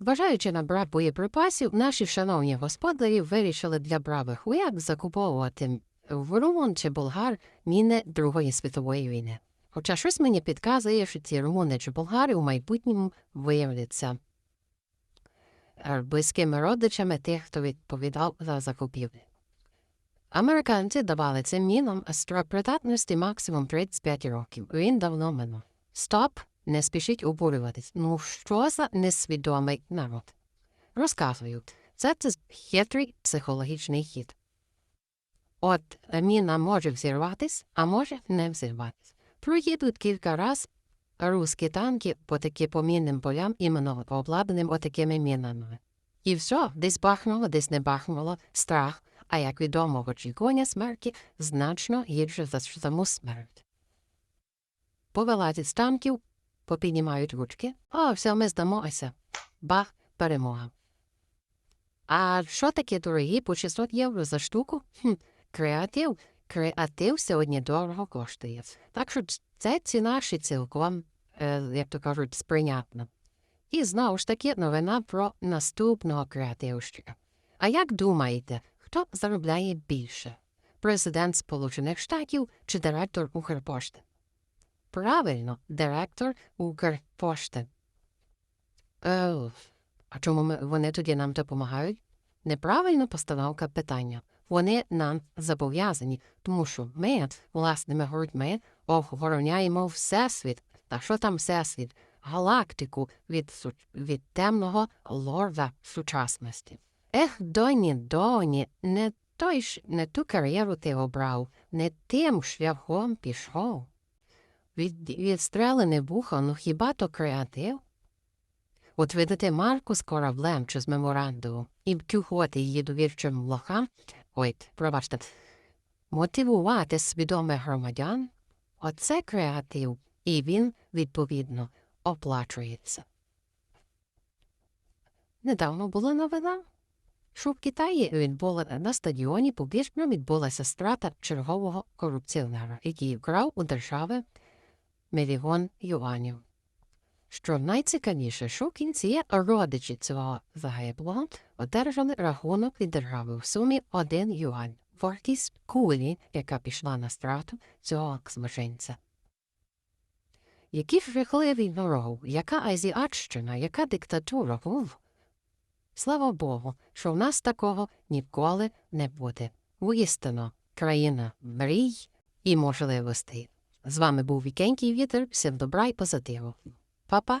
Бажаючи на брак боєприпасів, наші шановні господарі вирішили для бравих вояк закуповувати в румун чи болгар міни Другої світової війни. Хоча щось мені підказує, що ці румуни чи болгари у майбутньому виявляться близькими родичами тих, хто відповідав за закупівлі. Американці давали цим мінам строк придатності максимум 35 років. Він давно минув. Стоп, не спішіть обурюватись. Ну що за несвідомий народ? Розказують, це, це хитрий психологічний хід. От міна може взірватись, а може не взірватись. Проїдуть кілька раз русські танки по таки по мінним полям, іменно обладнаним отакими мінами. І все, десь бахнуло, десь не бахнуло, страх, а як відомо, очікування смерті значно гірше за саму смерть. Повилазять з танків, попіднімають ручки. О, все, ми здамося. Бах, перемога. А що таке дорогі по 600 євро за штуку? Хм, креатив. Креатив сьогодні дорого коштує. Так що це ціна ще цілком, е, як то кажуть, сприйнятна. І знову ж таки новина про наступного креативщика. А як думаєте, хто заробляє більше? Президент Сполучених Штатів чи директор Укрпошти? Правильно, директор Укрпошти. Е, а чому ми, вони тоді нам допомагають? Неправильна постановка питання. Вони нам зобов'язані, тому що ми власними грудьми охороняємо Всесвіт. Та що там Всесвіт? Галактику від, від темного лорда сучасності. Ех, доні, доні, не той ж, не ту кар'єру ти обрав, не тим шляхом пішов. Від, відстрелене вухо, ну хіба то креатив? От видати марку з кораблем чи з меморандумом і втюхувати її довірчим лохам, ой, пробачте, мотивувати свідомих громадян – оце креатив, і він, відповідно, оплачується. Недавно була новина, що в Китаї відбула на стадіоні публічно відбулася страта чергового корупціонера, який вкрав у держави мільйон юанів. Що найцікавіше, що в кінці родичі цього загиблого одержали рахунок від держави в сумі 1 юань, вартість кулі, яка пішла на страту цього злочинця. Які ж жахливі ворог, яка азіатщина, яка диктатура, ув. Слава Богу, що в нас такого ніколи не буде. Воістину, країна мрій і можливостей. З вами був Вікенький Вітер, всім добра і позитиву. Па-па!